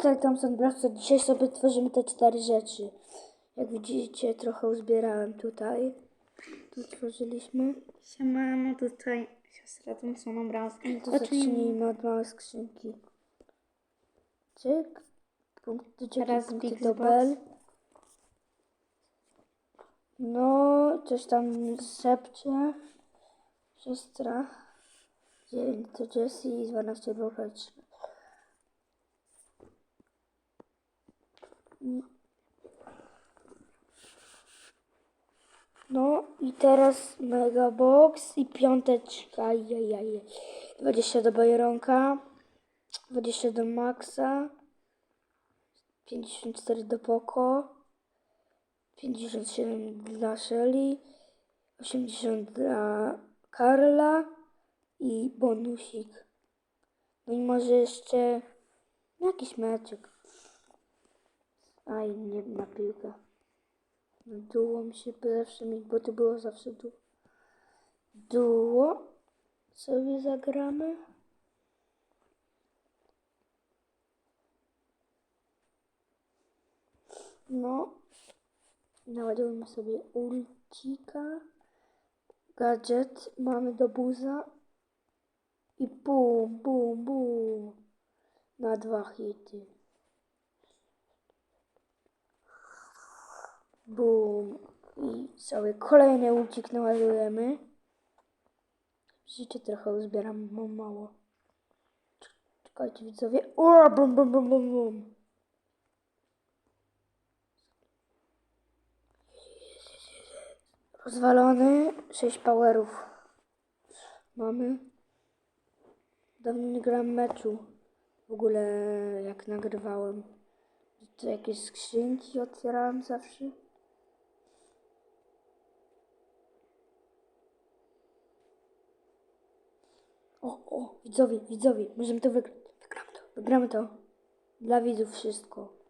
tutaj Thompson Brawster. Dzisiaj sobie tworzymy te cztery rzeczy. Jak widzicie, trochę uzbierałem tutaj. Tu tworzyliśmy. Siemano, tutaj siostra Thompsona Browska. No to zacznijmy od małej skrzynki. Cyk. Punkty, Teraz punkty Big. No, coś tam szepcze. Siostra. 9 to Jessie i 12 Brokerage. No i teraz Mega Box i piąteczka. Ajajaj. 20 do Bajeronka. 20 do Maxa. 54 do Poco. 57 dla Shelly. 80 dla Karla. I bonusik. No i może jeszcze jakiś meczek. Aj, nie na piłkę. Duo mi się zawsze mi, bo to było zawsze duo. Duo sobie zagramy. No, naładujemy sobie ulcika. Gadżet mamy do buza. I bum, bum, bum. Na dwa hity. Bum. I sobie kolejny ulcik naładujemy. Widzicie, trochę uzbieram, mam mało. Czekajcie widzowie. O, bum, bum, bum, bum, bum. Rozwalony. 6 powerów. Mamy. Dawno nie grałem meczu. W ogóle jak nagrywałem. To jakieś skrzynki otwierałem zawsze. O, o, widzowie, widzowie, możemy to wygrać. Wygramy to, wygramy to. Dla widzów wszystko.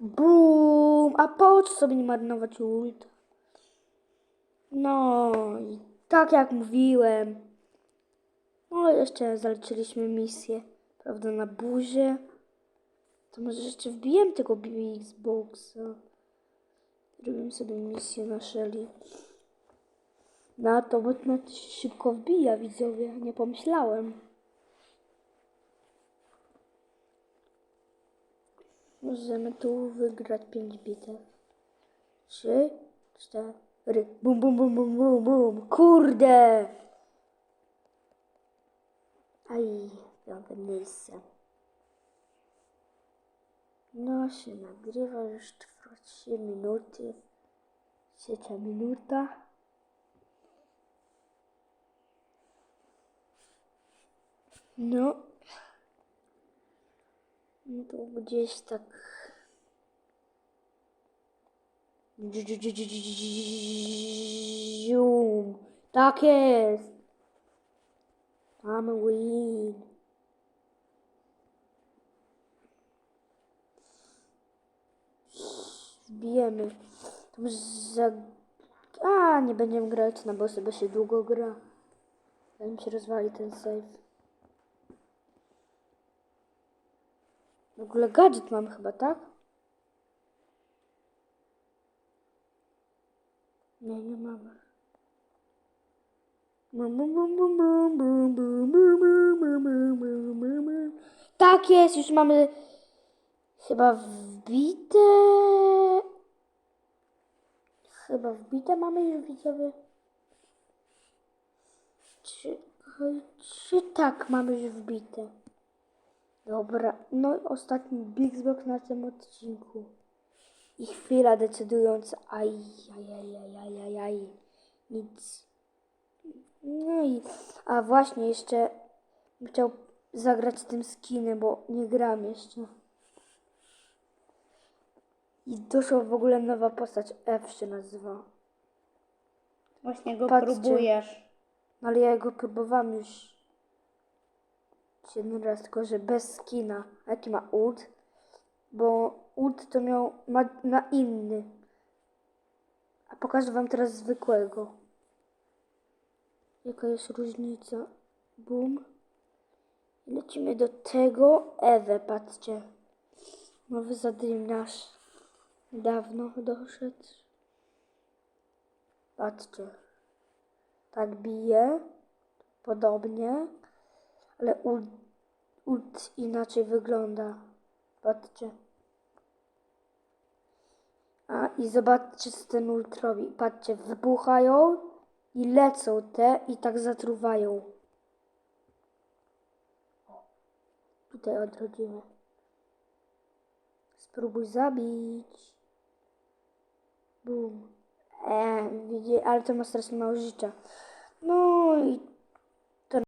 Bum! A po co sobie nie marnować ult? No, i tak jak mówiłem. No, jeszcze zaliczyliśmy misję, prawda, na buzie. To może jeszcze wbijemy tego Xboxa. Robimy sobie misję na Shelly. Na to, bo na to się szybko wbija, widzowie. Nie pomyślałem. Możemy tu wygrać 5 bitew. 3, 4. Bum, bum, bum, bum, bum, bum. Kurde! Aj, piąte miejsce. No się nagrywa już 3 minuty. Trzecia minuta. No. No to gdzieś tak. Tak jest. Mamy win. Wbijemy. Może za... A, nie będziemy grać na bossy, bo się długo gra. Zanim się rozwali ten save. W ogóle gadżet mam chyba, tak? Nie, nie mamy. Tak jest, już mamy chyba wbite. Chyba wbite mamy już widzowie. Czy, czy tak mamy już wbite? Dobra, no i ostatni Big Box na tym odcinku. I chwila decydująca. Aj, aj, aj, aj, aj, aj, aj. Nic. No i, a właśnie jeszcze chciał zagrać tym skinem, bo nie gram jeszcze. I doszła w ogóle nowa postać, F się nazywa. Właśnie go Patrzcie. próbujesz. No ale ja go próbowałam już jeden raz, tylko że bez skina. Jaki ma ult? Bo ult to miał ma na inny. A pokażę wam teraz zwykłego. Jaka jest różnica? Bum. Wchodzimy do tego Ewę, patrzcie. Nowy zadymiarz. Dawno doszedł. Patrzcie. Tak bije. Podobnie. Ale ult, inaczej wygląda. Patrzcie. A i zobaczcie co ten ult robi. Patrzcie, wybuchają i lecą te i tak zatruwają. Tutaj odrodzimy. Spróbuj zabić. Bum. E, widzi, ale to ma strasznie mało życia. No i